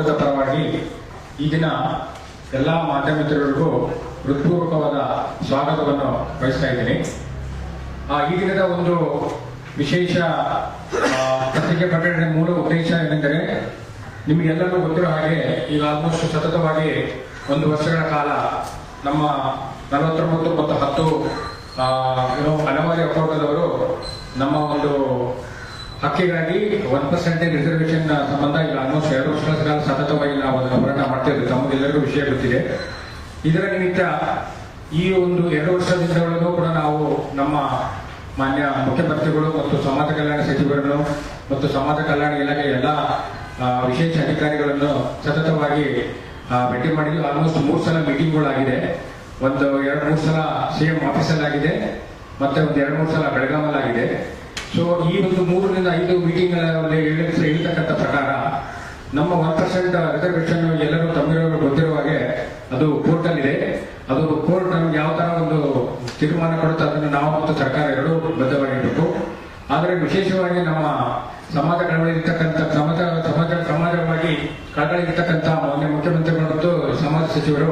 ಒಕ್ಕೂಟದ ಪರವಾಗಿ ಈ ದಿನ ಎಲ್ಲ ಮಾಧ್ಯಮಿತರಿಗೂ ಹೃತ್ಪೂರ್ವಕವಾದ ಸ್ವಾಗತವನ್ನು ಬಯಸ್ತಾ ಇದ್ದೀನಿ. ಈ ದಿನದ ಒಂದು ವಿಶೇಷ ಪತ್ರಿಕೆ ಪ್ರಕಟಣೆ ಮೂಲ ಉದ್ದೇಶ ಏನೆಂದರೆ ನಿಮಗೆಲ್ಲರಿಗೂ ಗೊತ್ತಿರೋ ಹಾಗೆ ಈಗ ಆಲ್ಮೋಸ್ಟ್ ಸತತವಾಗಿ ಒಂದು ವರ್ಷಗಳ ಕಾಲ ನಮ್ಮ ನಲವತ್ತೊಂಬತ್ತು ಮತ್ತು ಹತ್ತು ಏನು ಹಲವಾರು ಒಕ್ಕೂಟದವರು ನಮ್ಮ ಒಂದು ಹಕ್ಕಿಗಾಗಿ ಒನ್ ಪರ್ಸೆಂಟೇಜ್ ರಿಸರ್ವೇಶನ್ ಸಂಬಂಧ ಈಗ ಆಲ್ಮೋಸ್ಟ್ ಎರಡು ವರ್ಷಗಳ ಕಾಲ ಸತತವಾಗಿ ನಾವು ಅದನ್ನು ಹೋರಾಟ ಇದ್ದೀವಿ ತಮಗೆಲ್ಲರಿಗೂ ವಿಷಯ ಗೊತ್ತಿದೆ. ಇದರ ನಿಮಿತ್ತ ಈ ಒಂದು ಎರಡು ಒಳಗೂ ಕೂಡ ನಾವು ನಮ್ಮ ಮಾನ್ಯ ಮುಖ್ಯಮಂತ್ರಿಗಳು ಮತ್ತು ಸಮಾಜ ಕಲ್ಯಾಣ ಸಚಿವರನ್ನು ಮತ್ತು ಸಮಾಜ ಕಲ್ಯಾಣ ಇಲಾಖೆ ಎಲ್ಲ ವಿಶೇಷ ಅಧಿಕಾರಿಗಳನ್ನು ಸತತವಾಗಿ ಭೇಟಿ ಮಾಡಿದ್ವಿ ಆಲ್ಮೋಸ್ಟ್ ಮೂರು ಸಲ ಮೀಟಿಂಗ್ಗಳಾಗಿದೆ ಒಂದು, ಎರಡು, ಮೂರು ಸಲ ಸಿ ಎಂ ಆಫೀಸಲ್ಲಾಗಿದೆ ಮತ್ತೆ ಒಂದು ಎರಡು, ಮೂರು ಸಲ ಬೆಳಗಾವಲ್ಲಾಗಿದೆ ಸೊ ಈ ಒಂದು ಮೂರರಿಂದ ಐದು ಮೀಟಿಂಗ್ ಹೇಳ್ತಕ್ಕಂಥ ಪ್ರಕಾರ, ನಮ್ಮ ಒನ್ ಪರ್ಸೆಂಟ್ ರಿಸರ್ವೇಶನ್ ಎಲ್ಲರೂ ತಮ್ಮಿರೋರು ಗೊತ್ತಿರುವ ಹಾಗೆ ಅದು ಕೋರ್ಟ್ ಇದೆ. ಅದು ಕೋರ್ಟ್ ನಮ್ಗೆ ಯಾವ ತರ ಒಂದು ತೀರ್ಮಾನ ಕೊಡುತ್ತೆ ಅದನ್ನು ನಾವು ಮತ್ತು ಸರ್ಕಾರ ಎರಡೂ ಆದರೆ ವಿಶೇಷವಾಗಿ ನಮ್ಮ ಸಮಾಜ ಕಳವಳಿ ಇರ್ತಕ್ಕಂಥ ಸಮಾಜ ಸಮಾಜ, ಸಮಾಜವಾಗಿ ಕಳಕಳಿ ಇರ್ತಕ್ಕಂಥ ಮಾನ್ಯ ಮುಖ್ಯಮಂತ್ರಿಗಳು ಮತ್ತು ಸಮಾಜ ಸಚಿವರು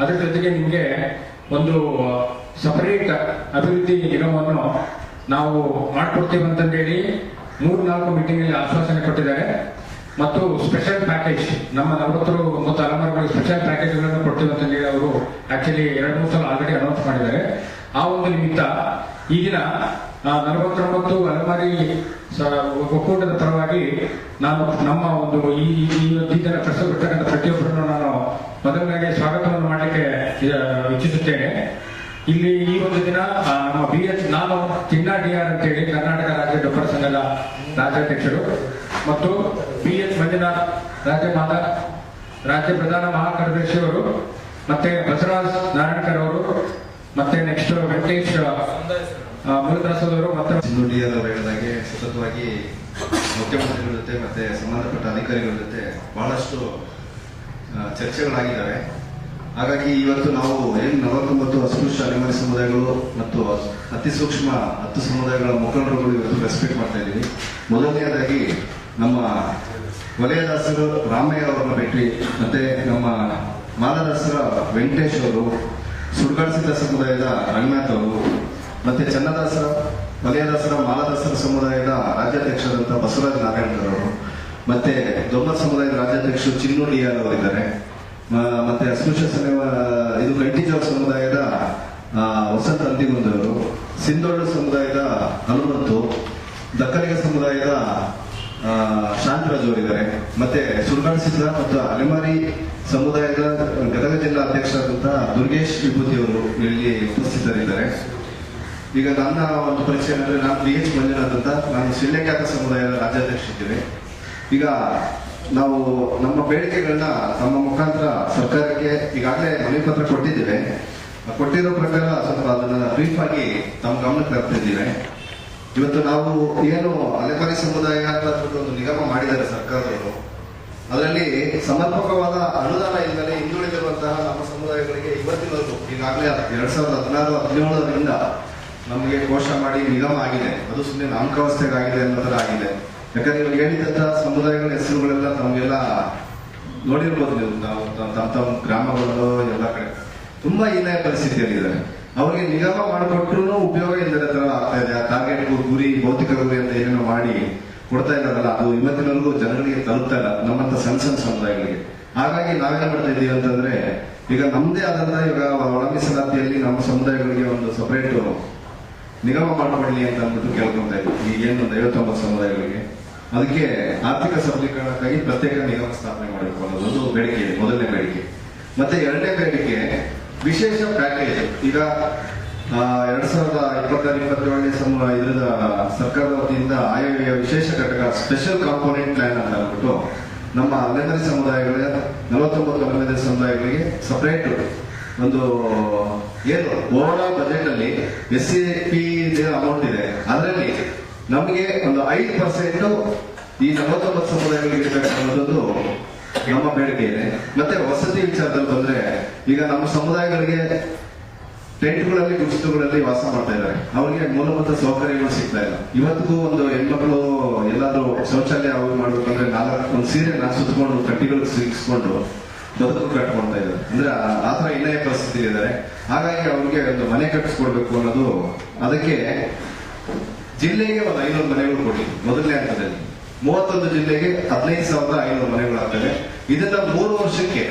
ಅದರ ಜೊತೆಗೆ ನಿಮಗೆ ಒಂದು ಸಪರೇಟ್ ಅಭಿವೃದ್ಧಿ ನಿಗಮವನ್ನು ನಾವು ಮಾಡ್ಕೊಡ್ತೀವಿ ಅಂತಂದೇಳಿ ಮೂರು ನಾಲ್ಕು ಮೀಟಿಂಗ್ ಅಲ್ಲಿ ಆಶ್ವಾಸನೆ ಕೊಟ್ಟಿದ್ದಾರೆ. ಮತ್ತು ಸ್ಪೆಷಲ್ ಪ್ಯಾಕೇಜ್, ನಮ್ಮ ನಲವತ್ತರು ಮತ್ತು ತಲೆಮಾರುಗಳಿಗೆ ಸ್ಪೆಷಲ್ ಪ್ಯಾಕೇಜ್ಗಳನ್ನು ಕೊಡ್ತೀವಿ ಅಂತ ಹೇಳಿ ಅವರು ಆಕ್ಚುಲಿ ಎರಡು ಮೂರು ಸಲ ಆಲ್ರೆಡಿ ಅನೌನ್ಸ್ ಮಾಡಿದ್ದಾರೆ. ಆ ಒಂದು ನಿಮಿತ್ತ ಈಗಿನ ನಲವತ್ತೊಂಬತ್ತು ಅಲಮಾರಿ ಒಕ್ಕೂಟದ ಪರವಾಗಿ ನಾನು ನಮ್ಮ ಒಂದು ಈ ಜನ ಪ್ರಸ್ತುತಪಟ್ಟಕ್ಕಂಥ ಪ್ರತಿಯೊಬ್ಬರನ್ನು ನಾನು ಮೊದಲನೇ ಸ್ವಾಗತವನ್ನು ಮಾಡಲಿಕ್ಕೆ ಇಚ್ಛಿಸುತ್ತೇನೆ. ಇಲ್ಲಿ ಈ ಒಂದು ದಿನ ನಾನು ಚಿನ್ನಾ ಡಿ ಆರ್ ಅಂತೇಳಿ ಕರ್ನಾಟಕ ರಾಜ್ಯ ಡಾಕ್ಟರ್ ಸಂಘದ ರಾಜ್ಯಾಧ್ಯಕ್ಷರು ಮತ್ತು ಬಿ ಎಸ್ ಮಂಜುನಾಥ್, ರಾಜ್ಯ ಮಾತಾ ರಾಜ್ಯ ಪ್ರಧಾನ ಮಹಾಕಾರ್ಯದರ್ಶಿ ಅವರು, ಮತ್ತೆ ಬಸವರಾಜ್ ನಾರಾಯಣಕರ್ ಅವರು, ಮತ್ತೆ ನೆಕ್ಸ್ಟ್ ವೆಂಕಟೇಶ್ ಮುರುದಾಸವರು ಮತ್ತೆ ಸಿಂಧುಡಿಯರ್ ಅವರು ಹೇಳಿದಾಗೆ ಸತತವಾಗಿ ಮುಖ್ಯಮಂತ್ರಿಗಳ ಜೊತೆ ಮತ್ತೆ ಸಂಬಂಧಪಟ್ಟ ಅಧಿಕಾರಿಗಳ ಜೊತೆ ಬಹಳಷ್ಟು ಚರ್ಚೆಗಳಾಗಿದ್ದಾವೆ. ಹಾಗಾಗಿ ಇವತ್ತು ನಾವು ಏನು ನಲವತ್ತೊಂಬತ್ತು ಅಸ್ಪೃಶ್ಯ ಅನಿವಾರ್ಯ ಸಮುದಾಯಗಳು ಮತ್ತು ಅತಿ ಸೂಕ್ಷ್ಮ ಹತ್ತು ಸಮುದಾಯಗಳ ಮುಖಂಡರುಗಳು ಇವತ್ತು ರೆಸ್ಪೆಕ್ಟ್ ಮಾಡ್ತಾ ಇದ್ದೀವಿ. ಮೊದಲನೆಯದಾಗಿ ನಮ್ಮ ವಲಯದಾಸರು ರಾಮಯ್ಯ ಅವರನ್ನ ಭೇಟಿ, ಮತ್ತೆ ನಮ್ಮ ಮಾಲದಾಸರ ವೆಂಕಟೇಶ್ ಅವರು ಸುಡ್ಗಾಡಿಸಿದ ಸಮುದಾಯದ ರಂಗನಾಥ್ ಅವರು, ಮತ್ತೆ ಚನ್ನದಾಸರ, ವಲಯದಾಸರ ಮಾಲದಾಸರ ಸಮುದಾಯದ ರಾಜ್ಯಾಧ್ಯಕ್ಷರಂತ ಬಸವರಾಜ್ ನಾರಾಯಣರು ಮತ್ತೆ ದೊಮ್ಮ ಸಮುದಾಯದ ರಾಜ್ಯಾಧ್ಯಕ್ಷರು ಚಿನ್ನುಡಿಯಾರ್ ಅವರಿದ್ದಾರೆ. ಮ- ಮತ್ತೆ ಅಸ್ಪೃಶ್ಯ ಇದು ಗಂಟಿಜಾವ್ ಸಮುದಾಯದ ವಸಂತ ಅಂತಿಮಂದವರು ಸಿಂಧೋಳ ಸಮುದಾಯದ ಹನುಮಂತು ದಕ್ಕಲಿಗ ಸಮುದಾಯದ ಶಾಂತರಾಜ್ ಅವರಿದ್ದಾರೆ. ಮತ್ತೆ ಸುರ್ಗಾಡ್ಸಿದ ಮತ್ತು ಅಲೆಮಾರಿ ಸಮುದಾಯದ ಗದಗ ಜಿಲ್ಲಾ ಅಧ್ಯಕ್ಷರಾದಂತಹ ದುರ್ಗೇಶ್ ವಿಭೂತಿ ಅವರು ಇಲ್ಲಿ ಉಪಸ್ಥಿತರಿದ್ದಾರೆ. ಈಗ ನನ್ನ ಒಂದು ಪರಿಚಯ ಅಂದ್ರೆ ನಾನು ಬಿ ಎಚ್ ಮಂಜುನಾಥ್ ಅಂತ. ನಾನು ಶಿಲ್ಲೆಖ್ಯಾತ ಸಮುದಾಯದ ರಾಜ್ಯಾಧ್ಯಕ್ಷ ಇದ್ದೇನೆ. ಈಗ ನಾವು ನಮ್ಮ ಬೇಡಿಕೆಗಳನ್ನ ನಮ್ಮ ಮುಖಾಂತರ ಸರ್ಕಾರಕ್ಕೆ ಈಗಾಗಲೇ ಮನವಿ ಪತ್ರ ಕೊಟ್ಟಿದ್ದೇವೆ. ಕೊಟ್ಟಿರೋ ಪ್ರಕಾರ ಸ್ವಲ್ಪ ಅದನ್ನ ಬ್ರೀಫ್ ಆಗಿ ತಮ್ಮ ಗಮನಕ್ಕೆ ತರ್ತಿದ್ದೇವೆ ಇವತ್ತು ನಾವು ಏನು ಅಲೆಮಾರಿ ಸಮುದಾಯ ಅಂತ ಒಂದು ನಿಗಮ ಮಾಡಿದ್ದಾರೆ ಸರ್ಕಾರದವರು. ಅದರಲ್ಲಿ ಸಮರ್ಪಕವಾದ ಅನುದಾನ ಇಲ್ಲದೆ ಹಿಂದುಳಿದಿರುವಂತಹ ನಮ್ಮ ಸಮುದಾಯಗಳಿಗೆ ಇವತ್ತಿನವರೆಗೂ, ಈಗಾಗಲೇ ಎರಡ್ ಸಾವಿರದ ಹದಿನಾರು, ಹದಿನೇಳರಿಂದ ನಮಗೆ ಕೋಶ ಮಾಡಿ ನಿಗಮ ಆಗಿದೆ. ಅದು ಸುಮ್ಮನೆ ನಾಮಕಾವಸ್ಥೆಗಾಗಿದೆ ಅನ್ನೋದರ ಆಗಿದೆ. ಯಾಕಂದ್ರೆ ಇವ್ರು ಹೇಳಿದಂತ ಸಮುದಾಯಗಳ ಹೆಸರುಗಳೆಲ್ಲ ತಮಗೆಲ್ಲ ನೋಡಿರ್ಬೋದು ನೀವು ನಾವು ತಮ್ಮ ತಮ್ಮ ಗ್ರಾಮಗಳಲ್ಲೋ ಎಲ್ಲ ಕಡೆ. ತುಂಬಾ ಹೀನಾಯ ಪರಿಸ್ಥಿತಿಯಲ್ಲಿದ್ದಾರೆ. ಅವರಿಗೆ ನಿಗಮ ಮಾಡಿಕೊಟ್ರು ಉಪಯೋಗ ಇಲ್ಲದ ತರ ಆಗ್ತಾ ಇದೆ. ಆ ಟಾರ್ಗೆಟ್ ಗುರಿ, ಭೌತಿಕ ಗುರಿ ಅಂತ ಏನೇನೋ ಮಾಡಿ ಕೊಡ್ತಾ ಇದ್ದಾರಲ್ಲ, ಅದು ಇವತ್ತಿನವರೆಗೂ ಜನಗಳಿಗೆ ತಲುಪ್ತಾ ಇಲ್ಲ. ನಮ್ಮಂತ ಸಣ್ಣ ಸಣ್ಣ ಸಮುದಾಯಗಳಿಗೆ. ಹಾಗಾಗಿ ನಾವೇನ್ ಮಾಡ್ತಾ ಇದೀವಿ ಅಂತಂದ್ರೆ, ಈಗ ನಮ್ದೇ ಆದಂತ ಈಗ ಒಳ ಮೀಸಲಾತಿಯಲ್ಲಿ ನಮ್ಮ ಸಮುದಾಯಗಳಿಗೆ ಒಂದು ಸಪರೇಟ್ ನಿಗಮ ಮಾಡಿಕೊಡ್ಲಿ ಅಂತ ಅಂದ್ಬಿಟ್ಟು ಕೇಳ್ಕೊಂತ ಇದ್ವಿ ಈಗ ಏನು ಒಂದು ಐವತ್ತೊಂಬತ್ತು ಸಮುದಾಯಗಳಿಗೆ? ಅದಕ್ಕೆ ಆರ್ಥಿಕ ಸಬಲೀಕರಣಕ್ಕಾಗಿ ಪ್ರತ್ಯೇಕ ನಿಗಮ ಸ್ಥಾಪನೆ ಮಾಡಬೇಕು ಅನ್ನೋದೊಂದು ಬೇಡಿಕೆ ಇದೆ, ಮೊದಲನೇ ಬೇಡಿಕೆ. ಮತ್ತೆ ಎರಡನೇ ಬೇಡಿಕೆ, ವಿಶೇಷ ಪ್ಯಾಕೇಜ್ ಈಗ ಎರಡ್ ಸಾವಿರದ ಇಪ್ಪತ್ತಾರು ಇಪ್ಪತ್ತೇಳನೇ ಸಮ, ಇದ್ರದ ಸರ್ಕಾರದ ವತಿಯಿಂದ ಆಯವ್ಯಯ ವಿಶೇಷ ಘಟಕ ಸ್ಪೆಷಲ್ ಕಾಂಪೋನೆಂಟ್ ಪ್ಲಾನ್ ಅಂತ ಹೇಳ್ಬಿಟ್ಟು ನಮ್ಮ ಅಲೆಮರಿ ಸಮುದಾಯಗಳ ನಲವತ್ತೊಂಬತ್ತು ಅಲೆಮರಿ ಸಮುದಾಯಗಳಿಗೆ ಸಪರೇಟ್ ಒಂದು, ಏನು ಓವರ್ ಬಜೆಟ್ ಅಲ್ಲಿ ಎಸ್ ಸಿ ಪಿ ಅಮೌಂಟ್ ಇದೆ. ಅದರಲ್ಲಿ ನಮಗೆ ಒಂದು ಐದು ಪರ್ಸೆಂಟ್ ಈ ನಲವತ್ತೊಂಬತ್ತು ಸಮುದಾಯಗಳಿಗೆ ಇರಬೇಕನ್ನೋದು ನಮ್ಮ ಬೇಡಿಕೆ ಇದೆ ಮತ್ತೆ ವಸತಿ ವಿಚಾರದಲ್ಲಿ ಬಂದ್ರೆ ಈಗ ನಮ್ಮ ಸಮುದಾಯಗಳಿಗೆ ಟೆಂಟ್ಗಳಲ್ಲಿ, ಗುಡಿಸಲುಗಳಲ್ಲಿ ವಾಸ ಮಾಡ್ತಾ ಇದ್ದಾರೆ. ಅವರಿಗೆ ಮೂಲಭೂತ ಸೌಕರ್ಯಗಳು ಸಿಗ್ತಾ ಇಲ್ಲ. ಇವತ್ತಿಗೂ ಒಂದು ಹೆಣ್ಮಕ್ಳು ಎಲ್ಲಾದ್ರೂ ಶೌಚಾಲಯ ಅವ್ರು ಮಾಡ್ಬೇಕಂದ್ರೆ ನಾಲ್ಕು, ಒಂದು ಸೀರೆನ ಸುತ್ತಕೊಂಡು ಕಟ್ಟಿಗಳು ಸಿಗಿಸ್ಕೊಂಡು ಬದುಕು ಕಟ್ಕೊಳ್ತಾ ಇದ್ದಾರೆ. ಅಂದ್ರೆ ಆ- ಆ ತರ ಇನ್ನೇ ಪರಿಸ್ಥಿತಿ ಇದ್ದಾರೆ. ಹಾಗಾಗಿ ಅವ್ರಿಗೆ ಒಂದು ಮನೆ ಕಟ್ಟಿಸ್ಕೊಡ್ಬೇಕು ಅನ್ನೋದು ಅದಕ್ಕೆ ಜಿಲ್ಲೆಗೆ ಒಂದು ಐನೂರು ಮನೆಗಳು ಕೊಡಿ ಮೊದಲನೇ ಹಂತದಲ್ಲಿ. ಮೂವತ್ತೊಂದು ಜಿಲ್ಲೆಗೆ ಹದಿನೈದು ಸಾವಿರದ ಐನೂರು ಮನೆಗಳಾಗ್ತವೆ ಇದನ್ನ ಮೂರು ವರ್ಷಕ್ಕೆ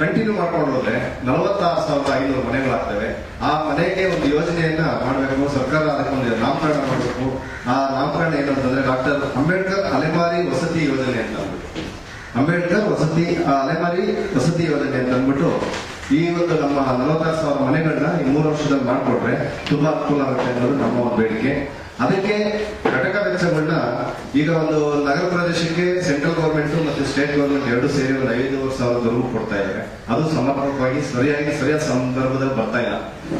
ಕಂಟಿನ್ಯೂ ಮಾಡ್ಕೊಂಡು ಹೋದ್ರೆ ನಲವತ್ತಾರು ಸಾವಿರದ ಐನೂರು ಮನೆಗಳಾಗ್ತವೆ ಆ ಮನೆಗೆ ಒಂದು ಯೋಜನೆಯನ್ನ ಮಾಡಬೇಕು. ಸರ್ಕಾರ ಅದಕ್ಕೆ ಒಂದು ನಾಮಕರಣ ಮಾಡಬೇಕು. ಆ ನಾಮಕರಣ ಏನು ಅಂತಂದ್ರೆ ಡಾಕ್ಟರ್ ಅಂಬೇಡ್ಕರ್ ಅಲೆಮಾರಿ ವಸತಿ ಯೋಜನೆ ಅಂತ ಅಂಬೇಡ್ಕರ್ ವಸತಿ ಅಲೆಮಾರಿ ವಸತಿ ಯೋಜನೆ ಅಂತ ಅಂದ್ಬಿಟ್ಟು ಈ ಒಂದು ನಮ್ಮ ನಲವತ್ತಾರು ಸಾವಿರ ಮನೆಗಳನ್ನ ಈ ಮೂರು ವರ್ಷದಲ್ಲಿ ಮಾಡಿಕೊಟ್ರೆ ತುಂಬಾ ಅನುಕೂಲ ಆಗುತ್ತೆ ಅನ್ನೋದು ನಮ್ಮ ಬೇಡಿಕೆ. ಅದಕ್ಕೆ ಘಟಕ ವೆಚ್ಚಗಳನ್ನ ಈಗ ಒಂದು ನಗರ ಪ್ರದೇಶಕ್ಕೆ ಸೆಂಟ್ರಲ್ ಗೌರ್ಮೆಂಟ್ ಮತ್ತೆ ಸ್ಟೇಟ್ ಗೌರ್ಮೆಂಟ್ ಎರಡು ಸೇರಿ ಒಂದು ಐದೂವರೆ ಸಾವಿರದವರೆಗೂ ಕೊಡ್ತಾ ಇದ್ದಾರೆ ಅದು ಸಮರ್ಪಕವಾಗಿ ಸರಿಯಾಗಿ ಸರಿಯಾದ ಸಂದರ್ಭದಲ್ಲಿ ಬರ್ತಾ ಇಲ್ಲ.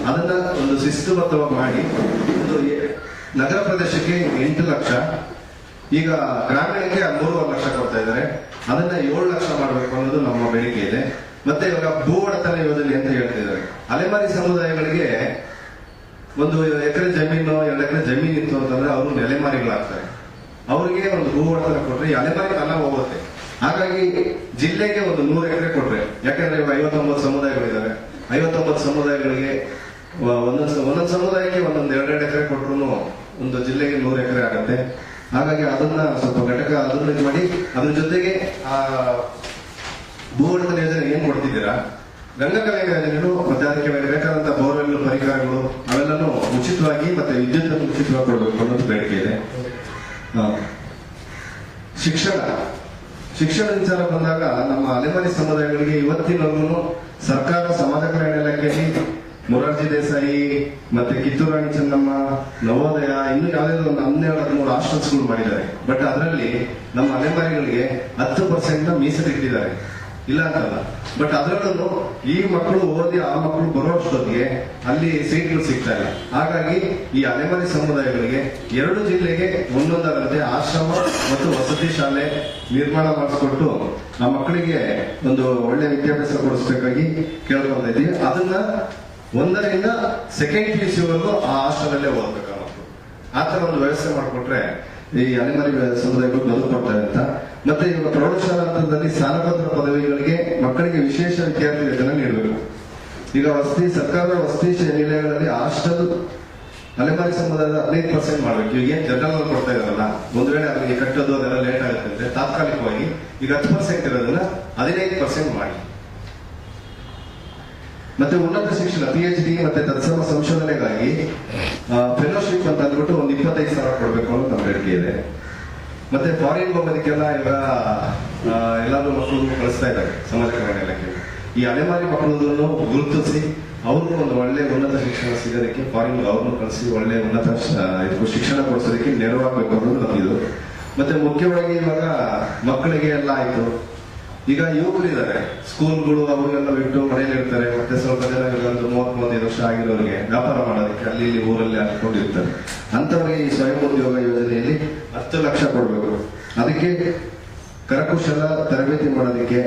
ಅದನ್ನ ಒಂದು ಶಿಸ್ತುಬದ್ಧವಾಗಿ ಮಾಡಿ ಒಂದು ನಗರ ಪ್ರದೇಶಕ್ಕೆ ಎಂಟು ಲಕ್ಷ, ಈಗ ಗ್ರಾಮೀಣಕ್ಕೆ ಮೂರುವರೆ ಲಕ್ಷ ಕೊಡ್ತಾ ಇದ್ದಾರೆ ಅದನ್ನ ಏಳು ಲಕ್ಷ ಮಾಡಬೇಕು ಅನ್ನೋದು ನಮ್ಮ ಬೇಡಿಕೆ ಇದೆ. ಮತ್ತೆ ಇವಾಗ ಭೂ ಒಡೆತನ ಯೋಜನೆ ಅಂತ ಹೇಳ್ತಿದ್ದಾರೆ ಅಲೆಮಾರಿ ಸಮುದಾಯಗಳಿಗೆ ಒಂದು ಎಕರೆ ಜಮೀನು, ಎರಡು ಎಕರೆ ಜಮೀನು ಇತ್ತು ಅಂತಂದ್ರೆ ಅವರು ನೆಲೆಮಾರಿಗಳಾಗ್ತಾರೆ. ಅವರಿಗೆ ಒಂದು ಭೂ ಒಡೆತನ ಕೊಟ್ರೆ ಅಲೆಮಾರಿ ತನ ಹೋಗುತ್ತೆ. ಹಾಗಾಗಿ ಜಿಲ್ಲೆಗೆ ಒಂದು ನೂರು ಎಕರೆ ಕೊಟ್ರೆ, ಯಾಕಂದ್ರೆ ಇವಾಗ ಐವತ್ತೊಂಬತ್ತು ಸಮುದಾಯಗಳಿದ್ದಾವೆ ಐವತ್ತೊಂಬತ್ತು ಸಮುದಾಯಗಳಿಗೆ ಒಂದೊಂದು ಒಂದೊಂದು ಸಮುದಾಯಕ್ಕೆ ಒಂದೊಂದು ಎರಡೆರಡು ಎಕರೆ ಕೊಟ್ರು ಒಂದು ಜಿಲ್ಲೆಗೆ ನೂರು ಎಕರೆ ಆಗುತ್ತೆ. ಹಾಗಾಗಿ ಅದನ್ನ ಸ್ವಲ್ಪ ಘಟಕ ಅದನ್ನ ಮಾಡಿ, ಅದ್ರ ಜೊತೆಗೆ ಆ ಭೂ ಒಡೆತನ ಯೋಜನೆ ಏನ್ ಕೊಡ್ತಿದ್ದೀರಾ? ಯೋಜನೆಗಳು ಮತ್ತೆ ಅದಕ್ಕೆ ಬೇಕಾದಂತಹ ಬೋರ್ವೆಲ್ ಪರಿಕರಗಳು ಅವೆಲ್ಲನೂ ಉಚಿತವಾಗಿ ಮತ್ತೆ ವಿದ್ಯುತ್ ಉಚಿತವಾಗಿ ಕೊಡಬೇಕು ಅನ್ನೋದು ಬೇಡಿಕೆ ಇದೆ. ಶಿಕ್ಷಣ. ಶಿಕ್ಷಣ ವಿಚಾರ ಬಂದಾಗ ನಮ್ಮ ಅಲೆಮಾರಿ ಸಮುದಾಯಗಳಿಗೆ ಇವತ್ತಿನವರೆಗೂ ಸರ್ಕಾರ ಸಮಾಜ ಕಲ್ಯಾಣ ಇಲಾಖೆಯಲ್ಲಿ ಮೊರಾರ್ಜಿ ದೇಸಾಯಿ ಮತ್ತೆ ಕಿತ್ತೂರು ರಾಣಿ ಚೆನ್ನಮ್ಮ, ನವೋದಯ ಇನ್ನು ಯಾವುದಾದ್ರು ಒಂದು ಹನ್ನೆರಡು, ಹದಿಮೂರು ಆಶ್ರಮಗಳು ಮಾಡಿದ್ದಾರೆ. ಬಟ್ ಅದರಲ್ಲಿ ನಮ್ಮ ಅಲೆಮಾರಿಗಳಿಗೆ ಹತ್ತು ಪರ್ಸೆಂಟ್ ಮೀಸಲಿಟ್ಟಿದ್ದಾರೆ ಇಲ್ಲ ಅಂತಲ್ಲ. ಬಟ್ ಅದರಲ್ಲೂ ಈ ಮಕ್ಕಳು ಓದಿ ಆ ಮಕ್ಕಳು ಬರುವಷ್ಟೊತ್ತಿಗೆ ಅಲ್ಲಿ ಸೀಟ್ಗಳು ಸಿಗ್ತಾ ಇಲ್ಲ. ಹಾಗಾಗಿ ಈ ಅಲೆಮಾರಿ ಸಮುದಾಯಗಳಿಗೆ ಎರಡು ಜಿಲ್ಲೆಗೆ ಒಂದೊಂದರಂತೆ ಆಶ್ರಮ ಮತ್ತು ವಸತಿ ಶಾಲೆ ನಿರ್ಮಾಣ ಮಾಡಿಸ್ಕೊಟ್ಟು ನಮ್ಮ ಮಕ್ಕಳಿಗೆ ಒಂದು ಒಳ್ಳೆ ವಿದ್ಯಾಭ್ಯಾಸ ಕೊಡಿಸ್ಬೇಕಾಗಿ ಕೇಳ್ಕೊತಾ ಅದನ್ನ ಒಂದರಿಂದ ಸೆಕೆಂಡ್ ಪಿ ಯು ಸಿ ವರೆಗೂ ಆ ಆಶ್ರಮದಲ್ಲೇ ಓದ್ಬೇಕು ಆ ತರ ಒಂದು ವ್ಯವಸ್ಥೆ ಮಾಡಿಕೊಟ್ರೆ ಈ ಅಲೆಮಾರಿ ಸಮುದಾಯಗಳು ಬದುಕೊಡ್ತಾರೆ ಅಂತ ಮತ್ತೆ ಇವಾಗ ಪ್ರೌಢಶಾಲಾ ಹಂತದಲ್ಲಿ ಸಾಲಪತ್ರ ಪದವಿಗಳಿಗೆ ಮಕ್ಕಳಿಗೆ ವಿಶೇಷ ವಿದ್ಯಾರ್ಥಿ ವೇತನ ನೀಡಬೇಕು. ಈಗ ವಸತಿ, ಸರ್ಕಾರದ ವಸತಿ ನಿಲಯಗಳಲ್ಲಿ ಹಾಸ್ಟೆಲ್ ಅಲೆಮಾರಿ ಸಮುದಾಯದ ಹದಿನೈದು ಪರ್ಸೆಂಟ್ ಮಾಡಬೇಕು. ಈಗ ಏನ್ ಜನರಲ್ ಕೊಡ್ತಾ ಇದಾರಲ್ಲ ಒಂದು ವೇಳೆ ಅವರಿಗೆ ಕಟ್ಟೋದು ಅದೆಲ್ಲ ಲೇಟ್ ಆಗುತ್ತೆ ಅಂದ್ರೆ ತಾತ್ಕಾಲಿಕವಾಗಿ ಈಗ ಹತ್ತು ಪರ್ಸೆಂಟ್ ಇರೋದನ್ನ ಹದಿನೈದು ಪರ್ಸೆಂಟ್ ಮಾಡಿ. ಮತ್ತೆ ಉನ್ನತ ಶಿಕ್ಷಣ ಪಿ ಎಚ್ ಡಿ ಮತ್ತೆ ತತ್ಸಮ ಸಂಶೋಧನೆಗಾಗಿ ಫೆಲೋಶಿಪ್ ಅಂತ ಅಂದ್ಬಿಟ್ಟು ಒಂದು ಇಪ್ಪತ್ತೈದು ಸಾವಿರ ಕೊಡಬೇಕು ಅನ್ನೋ ನಮ್ಮ ಬೇಡಿಕೆ ಇದೆ. ಮತ್ತೆ ಫಾರಿನ್ ಹೋಗೋದಕ್ಕೆಲ್ಲ ಎಲ್ಲಾದ್ರೂ ಎಲ್ಲಾರು ಮಕ್ಕಳು ಕಳಿಸ್ತಾ ಇದ್ದಾರೆ, ಸಮಾಜ ಕಲ್ಯಾಣ ಇಲಾಖೆ ಈ ಅಲೆಮಾರಿ ಮಕ್ಕಳನ್ನು ಗುರುತಿಸಿ, ಅವ್ರಿಗೂ ಒಂದು ಒಳ್ಳೆ ಉನ್ನತ ಶಿಕ್ಷಣ ಸಿಗೋದಕ್ಕೆ ಫಾರಿನ್ ಅವ್ರನ್ನು ಕಳಿಸಿ ಒಳ್ಳೆ ಉನ್ನತ ಶಿಕ್ಷಣ ಕೊಡಿಸೋದಕ್ಕೆ ನೆರವಾಗಬೇಕು ಅನ್ನೋದು ನಮ್ಮಿದು ಮತ್ತೆ ಮುಖ್ಯವಾಗಿ ಇವಾಗ ಮಕ್ಕಳಿಗೆ ಎಲ್ಲ ಆಯ್ತು. ಈಗ ಯುವಕರಿದ್ದಾರೆ. ಸ್ಕೂಲ್ಗಳು ಅವ್ರಿಗೆಲ್ಲ ಬಿಟ್ಟು ಮನೇಲಿ ಇರ್ತಾರೆ. ಮತ್ತೆ ಸ್ವಲ್ಪ ಜನ ಒಂದು ಮೂವತ್ತ್ ಮೂವತ್ತೈದು ವರ್ಷ ಆಗಿರೋರಿಗೆ ವ್ಯಾಪಾರ ಮಾಡೋದಕ್ಕೆ ಅಲ್ಲಿ ಇಲ್ಲಿ ಊರಲ್ಲಿ ಹಾಕೊಂಡಿರ್ತಾರೆ ಅಂತವರಿಗೆ ಈ ಸ್ವಯಂ ಉದ್ಯೋಗ ಯೋಜನೆಯಲ್ಲಿ ಹತ್ತು ಲಕ್ಷ ಕೊಡಬೇಕು. ಅದಕ್ಕೆ ಕರಕುಶಲ ತರಬೇತಿ ಮಾಡೋದಕ್ಕೆ